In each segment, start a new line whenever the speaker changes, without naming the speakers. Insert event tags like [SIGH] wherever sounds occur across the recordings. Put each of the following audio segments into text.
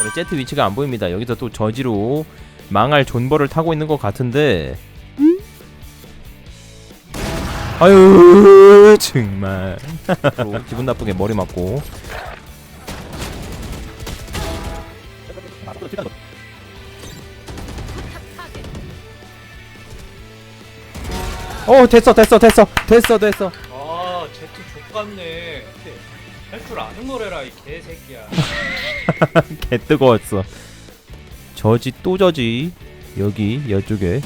우리 제트 위치가 안 보입니다. 여기서 또 저지로 망할 존버를 타고 있는 것 같은데. 아유 정말. 기분 나쁘게 머리 맞고. 어 됐어 됐어 됐어. 됐어 됐어.
아 제트 족같네 할 줄 아는 거래라 이 개새끼야 [LAUGHS]
개 뜨거웠어 저지 또 저지 여기 여쪽에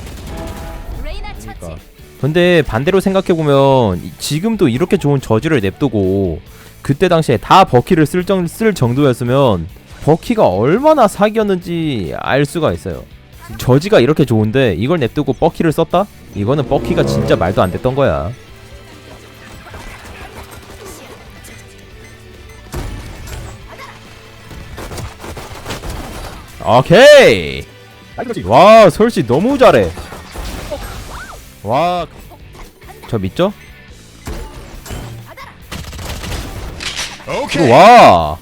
레이나 처치.
그러니까. 근데 반대로 생각해 보면 이- 지금도 이렇게 좋은 저지를 냅두고 그때 당시에 다 버키를 쓸, 정, 쓸 정도였으면 버키가 얼마나 사기였는지 알 수가 있어요 저지가 이렇게 좋은데 이걸 냅두고 버키를 썼다? 이거는 버키가 진짜 말도 안 됐던 거야 오케이 와 설씨 너무 잘해 와, 저 믿죠? 오케이. 와.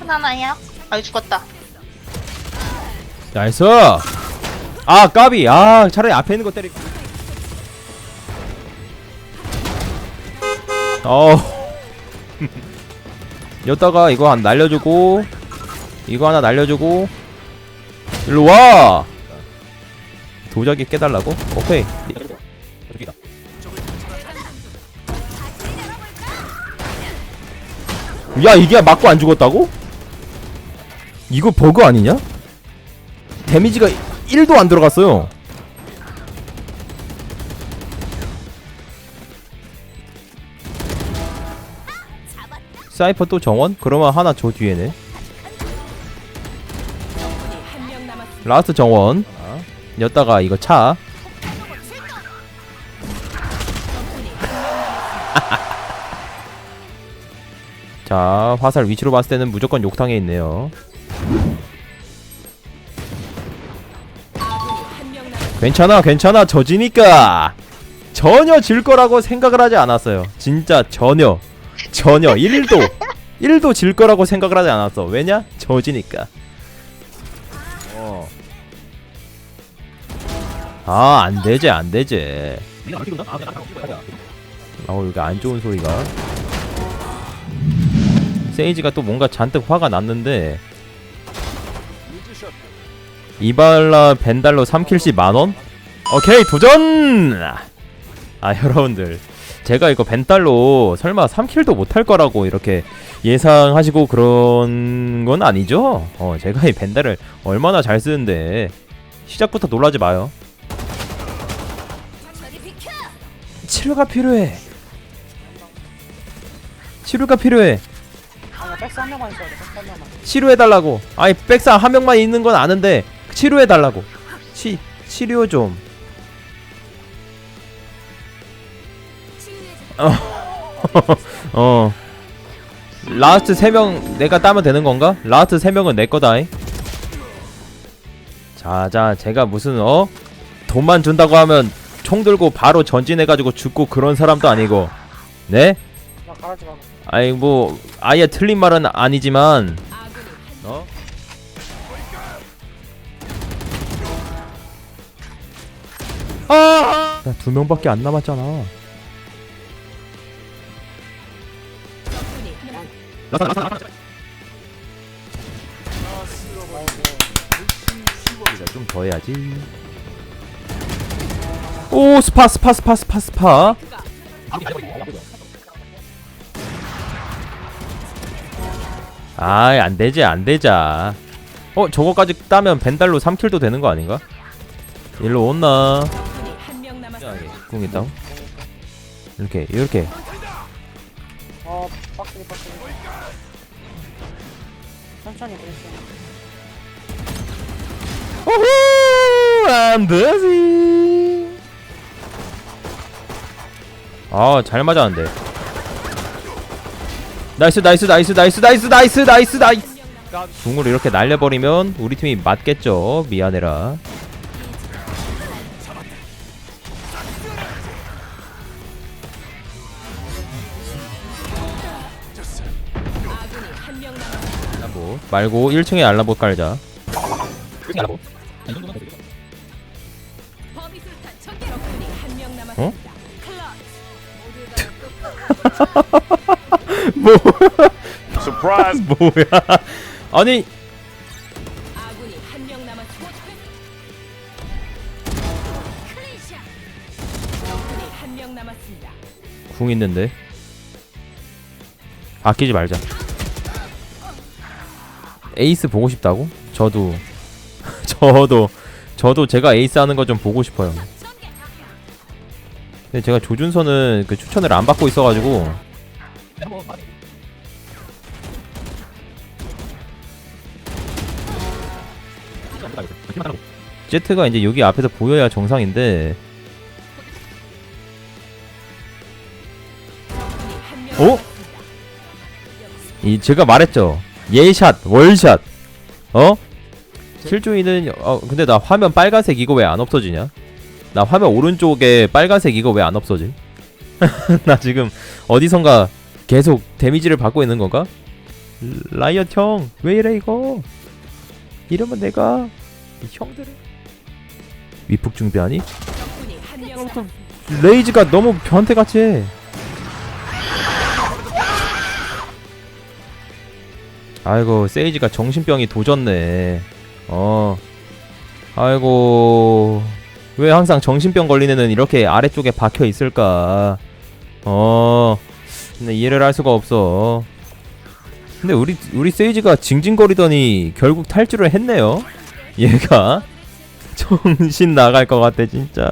하나나야? 아유 죽었다.
나이스. 아, 까비. 아, 차라리 앞에 있는 거 때리. 어. [LAUGHS] 여다가 이거 한 날려주고, 이거 하나 날려주고, 일로 와. 도자기 깨달라고? 오케이. 야 이게 맞고 안 죽었다고? 이거 버그 아니냐? 데미지가 1도 안 들어갔어요. 사이퍼 또 정원? 그러면 하나 줘 뒤에네. 라스트 정원. 였다가 이거 차. [LAUGHS] 자, 화살 위치로 봤을 때는 무조건 욕탕에 있네요. 괜찮아, 괜찮아. 저지니까. 전혀 질 거라고 생각을 하지 않았어요. 진짜 전혀. 전혀 1도 1도 질 거라고 생각을 하지 않았어. 왜냐? 저지니까. 어. 아, 안 되지, 안 되지. 아우, 여기 안 좋은 소리가. 세이지가 또 뭔가 잔뜩 화가 났는데 이발라 벤달로 3킬씩 만원? 오케이 도전! 아 여러분들 제가 이거 벤달로 설마 3킬도 못할 거라고 이렇게 예상하시고 그런 건 아니죠? 어 제가 이 벤달을 얼마나 잘 쓰는데 시작부터 놀라지 마요. 치료가 필요해 치료가 필요해. 치료해달라고. 아니 백상 한 명만 있는 건 아는데 치료해달라고. 치 치료 좀.
줄. [LAUGHS]
어. 라스트 세명 내가 따면 되는 건가? 라스트 세 명은 내 거다잉. 자자 제가 무슨 어 돈만 준다고 하면 총 들고 바로 전진해가지고 죽고 그런 사람도 아니고 네? 아니 뭐 아예 틀린 말은 아니지만 어? 아! 나 두 명밖에 안 남았잖아. 좀더 해야지. 오 스파 스파 스파 스파 스파. 아이 안 되지 안 되자. 어 저거까지 따면 벤달로 3킬도 되는 거 아닌가? 일로 온나? 궁 있다. 이렇게 이렇게.
어, 빡세게 빡세게. 천천히 그랬어.
오호 안 되지. 아잘 맞았는데. 나이스 나이스 나이스 나이스 나이스 나이스 나이스 나이스. 궁을 이렇게 날려버리면 우리 팀이 맞겠죠. 미안해라. 말고 1층에 알라보 깔자.
남았습니다.
어? [LAUGHS] 뭐
Surprise! [LAUGHS]
뭐야? 아니. 궁 있는데 아끼지 말자. 에이스 보고 싶다고? 저도 [LAUGHS] 저도 저도 제가 에이스 하는 거 좀 보고 싶어요. 근데 제가 조준선은 그 추천을 안 받고 있어가지고 제트가 이제 여기 앞에서 보여야 정상인데. 어? 이 제가 말했죠 예샷 월샷. 어? 실조이는 어 근데 나 화면 빨간색 이거 왜 안 없어지냐? 나 화면 오른쪽에 빨간색 이거 왜 안 없어지? [LAUGHS] 나 지금 어디선가 계속 데미지를 받고 있는 건가? 라이엇 형 왜 이래 이거? 이러면 내가 이 형들을 위폭 준비하니. 레이즈가 너무 변태같이 해. 아이고 세이지가 정신병이 도졌네. 어. 아이고 왜 항상 정신병 걸리는 애는 이렇게 아래쪽에 박혀 있을까? 어. 근데 이해를 할 수가 없어. 근데 우리 우리 세이지가 징징거리더니 결국 탈주를 했네요. 얘가. [LAUGHS] 정신 나갈 것 같아 진짜.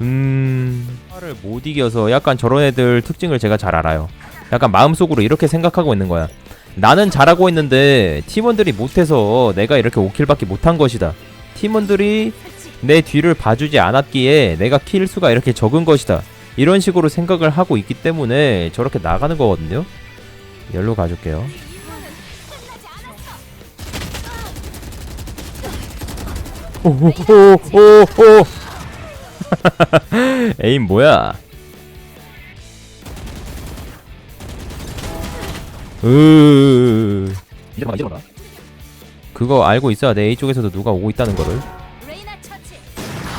음. 화를 못 이겨서 약간 저런 애들 특징을 제가 잘 알아요. 약간 마음속으로 이렇게 생각하고 있는 거야 나는 잘하고 있는데 팀원들이 못해서 내가 이렇게 5킬밖에 못한 것이다. 팀원들이 내 뒤를 봐주지 않았기에 내가 킬 수가 이렇게 적은 것이다. 이런 식으로 생각을 하고 있기 때문에 저렇게 나가는 거거든요. 열로 가줄게요. 오오오오 [LAUGHS] 에임 뭐야 으
이제 봐 이제 봐.
그거 알고 있어야 내 A 쪽에서도 누가 오고 있다는 거를.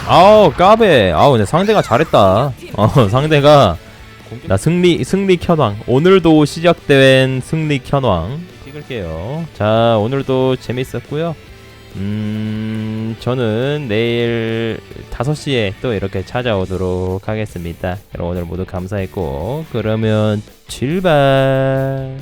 아우 까베 아우 근데 상대가 잘했다 어 상대가 나 승리 승리 켜왕 오늘도 시작된 승리 켜왕 찍을게요 자 오늘도 재밌었고요 음 저는 내일 5시에 또 이렇게 찾아오도록 하겠습니다 여러분 오늘 모두 감사했고 그러면 출발